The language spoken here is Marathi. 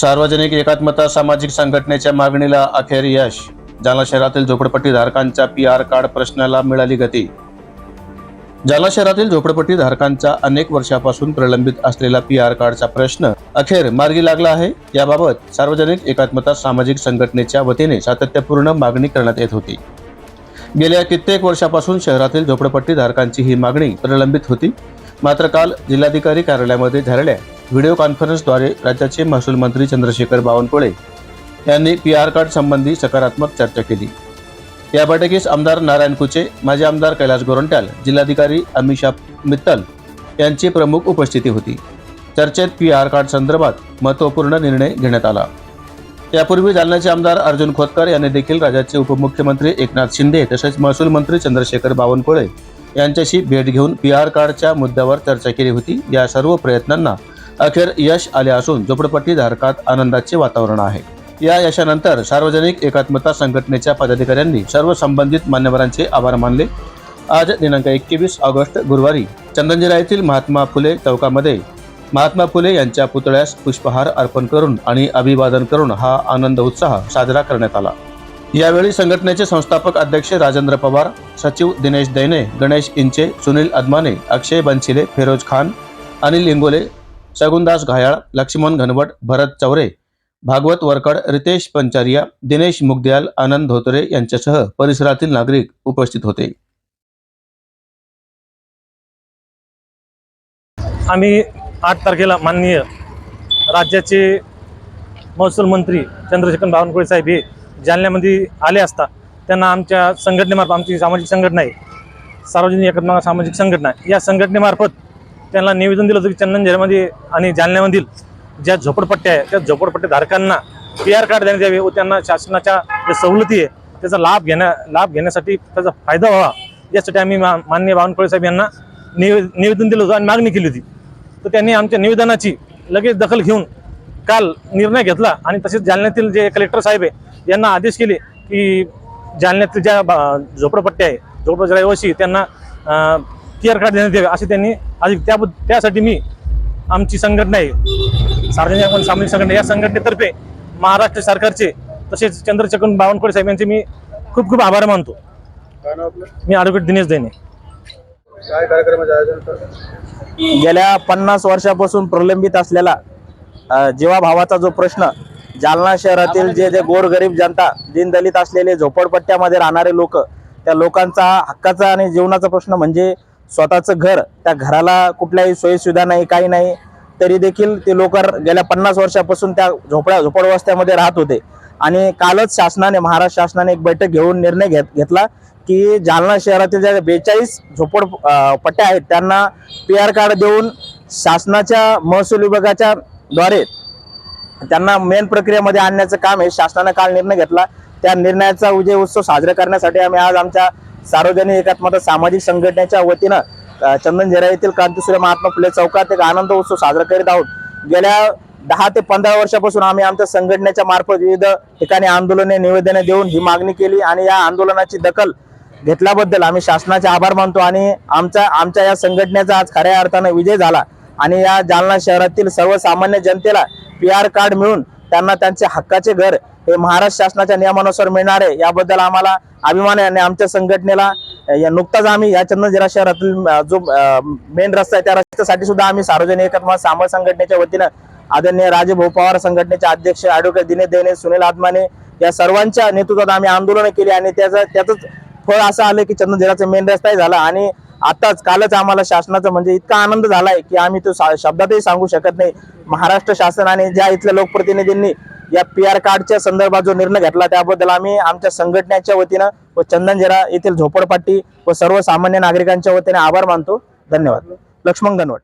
सार्वजनिक एकात्मता सामाजिक संघटनेच्या मागणीला अखेर यश जालना शहरातील झोपडपट्टी धारकांच्या पी आर कार्ड प्रश्नाला मिळाली गती. जालना शहरातील झोपडपट्टी धारकांचा अनेक वर्षापासून प्रलंबित असलेला पी आर कार्डचा प्रश्न अखेर मार्गी लागला आहे. याबाबत सार्वजनिक एकात्मता सामाजिक संघटनेच्या वतीने सातत्यपूर्ण मागणी करण्यात येत होती. गेल्या कित्येक वर्षापासून शहरातील झोपडपट्टी धारकांची ही मागणी प्रलंबित होती. मात्र काल जिल्हाधिकारी कार्यालयामध्ये झालेल्या व्हिडिओ कॉन्फरन्सद्वारे राज्याचे महसूल मंत्री चंद्रशेखर बावनकुळे यांनी पी आर कार्ड संबंधी सकारात्मक चर्चा केली. या बैठकीस आमदार नारायण कुचे माजी आमदार कैलास गोरंट्याल जिल्हाधिकारी अमिषा मित्तल यांची प्रमुख उपस्थिती होती. चर्चेत पी आर कार्ड संदर्भात महत्त्वपूर्ण निर्णय घेण्यात आला. यापूर्वी जालन्याचे आमदार अर्जुन खोतकर यांनी देखील राज्याचे उपमुख्यमंत्री एकनाथ शिंदे तसेच महसूल मंत्री चंद्रशेखर बावनकुळे यांच्याशी भेट घेऊन पी आर कार्डच्या मुद्द्यावर चर्चा केली होती. या सर्व प्रयत्नांना अखेर यश आले असून झोपडपट्टी धारकात आनंदाचे वातावरण आहे. या यशानंतर सार्वजनिक एकात्मता संघटनेच्या पदाधिकाऱ्यांनी सर्व संबंधित मान्यवरांचे आभार मानले. आज दिनांक एकवीस ऑगस्ट गुरुवारी चंदनजिरा येथील महात्मा फुले चौकामध्ये महात्मा फुले यांच्या पुतळ्यास पुष्पहार अर्पण करून आणि अभिवादन करून हा आनंद उत्साह साजरा करण्यात आला. यावेळी संघटनेचे संस्थापक अध्यक्ष राजेंद्र पवार सचिव दिनेश दैने गणेश इंचे सुनील अदमाने अक्षय बनशिले फिरोज खान अनिल इंगोले शगुनदास घायाळ लक्ष्मण घनवट भरत चौरे भागवत वरकड रितेश पंचारिया दिनेश मुगद्याल आनंद धोत्रे यांच्यासह परिसरातील नागरिक उपस्थित होते. आम्ही आठ तारखेला माननीय राज्याचे महसूल मंत्री चंद्रशेखर बावनकुळे साहेब हे जालन्यामध्ये आले असता त्यांना आमच्या संघटनेमार्फत आमची सामाजिक संघटना आहे सार्वजनिक एकत्मा सामाजिक संघटना या संघटनेमार्फत त्यांना निवेदन दिलं होतं की चंदनझेरमध्ये आणि जालन्यामधील ज्या झोपडपट्ट्या आहे त्या झोपडपट्टीधारकांना पी आर कार्ड देण्यात यावे व त्यांना शासनाच्या ज्या सवलती आहे त्याचा लाभ घेण्या लाभ घेण्यासाठी त्याचा फायदा व्हावा. यासाठी आम्ही मा माननीय बावनकुळे साहेब यांना निवे निवेदन दिलं होतं आणि मागणी केली होती. तर त्यांनी आमच्या निवेदनाची लगेच दखल घेऊन काल निर्णय घेतला आणि तसेच जालन्यातील जे कलेक्टर साहेब आहे यांना आदेश केले की जालन्यातील ज्या बा- झोपडपट्ट्या आहे झोपडपट्ट्या रहिवासी त्यांना आर कार्ड देण्यात यावे असे त्यांनी आधी त्या त्यासाठी मी आमची संघटना आहे. सार्वजनिक आपण सामाजिक संघटना या संघटनेतर्फे महाराष्ट्र सरकारचे तसेच चंद्रचकन बावनकुळे साहेब यांचे मी खूप खूप आभार मानतो. काय नाव आपलं? मी ॲडव्होकेट दिनेश दैने काय कार्यक्रमाचे आयोजन गेल्या पन्नास वर्षापासून प्रलंबित असलेला जीवाभावाचा जो प्रश्न जालना शहरातील जे जे गोरगरीब जनता दीनदलित असलेले झोपडपट्ट्यामध्ये राहणारे लोक त्या लोकांचा हक्काचा आणि जीवनाचा प्रश्न म्हणजे स्वतःचं घर त्या घराला कुठल्याही सोयीसुविधा नाही काही नाही तरी देखील ते लोक गेल्या पन्नास वर्षापासून त्या झोपड्या झोपडवस्त्यामध्ये राहत होते. आणि कालच शासनाने महाराष्ट्र शासनाने एक बैठक घेऊन निर्णय घेत घेतला की जालना शहरातील ज्या बेचाळीस झोपड पट्ट्या आहेत त्यांना पी आर कार्ड देऊन शासनाच्या महसूल विभागाच्या द्वारे त्यांना मेन प्रक्रियेमध्ये आणण्याचं काम आहे शासनानं काल निर्णय घेतला. त्या निर्णयाचा विजय उत्सव साजरा करण्यासाठी आम्ही आज आमच्या सार्वजनिक एकात्मता सामाजिक संघटनेच्या वतीनं चंदन चंदनझेरा येथील क्रांतीसूर्य महात्मा फुले चौकात एक आनंद उत्सव साजरा करीत आहोत. गेल्या दहा ते पंधरा वर्षापासून आम्ही आमच्या संघटनेच्या मार्फत विविध ठिकाणी आंदोलने निवेदने देऊन ही मागणी केली आणि या आंदोलनाची दखल घेतल्याबद्दल आम्ही शासनाचे आभार मानतो आणि आमचा आमच्या या संघटनेचा आज खऱ्या अर्थानं विजय झाला. आणि या जालना शहरातील सर्वसामान्य जनतेला पी आर कार्ड मिळून त्यांना त्यांचे हक्काचे घर हे महाराष्ट्र शासनाच्या नियमानुसार मिळणार आहे. याबद्दल आम्हाला अभिमान आहे आणि आमच्या संघटनेला या नुकताच आम्ही या चंद्रजिरा शहरातील जो मेन रस्ता आहे त्या रस्त्यासाठी सुद्धा आम्ही सार्वजनिक एकात्म सामाजिक संघटनेच्या वतीनं आदरणीय राजेभाऊ पवार संघटनेचे अध्यक्ष ॲडव्होकेट दिनेश दैने सुनील आदमाने या सर्वांच्या नेतृत्वात आम्ही आंदोलन केली आणि त्याचं त्याचंच फळ असं आलं की चंद्रजिराचा मेन रस्ताही झाला आणि आताच कालच आम्हाला शासनाचा म्हणजे इतका आनंद झालाय की आम्ही तो सा- शब्दातही सांगू शकत नाही. महाराष्ट्र शासनाने ज्या इथल्या लोकप्रतिनिधींनी या पी आर कार्डच्या संदर्भात जो निर्णय घेतला त्याबद्दल आम्ही आमच्या संघटनेच्या वतीनं व चंदनजिरा येथील झोपडपट्टी व सर्वसामान्य नागरिकांच्या वतीने आभार मानतो. धन्यवाद. लक्ष्मण गणवट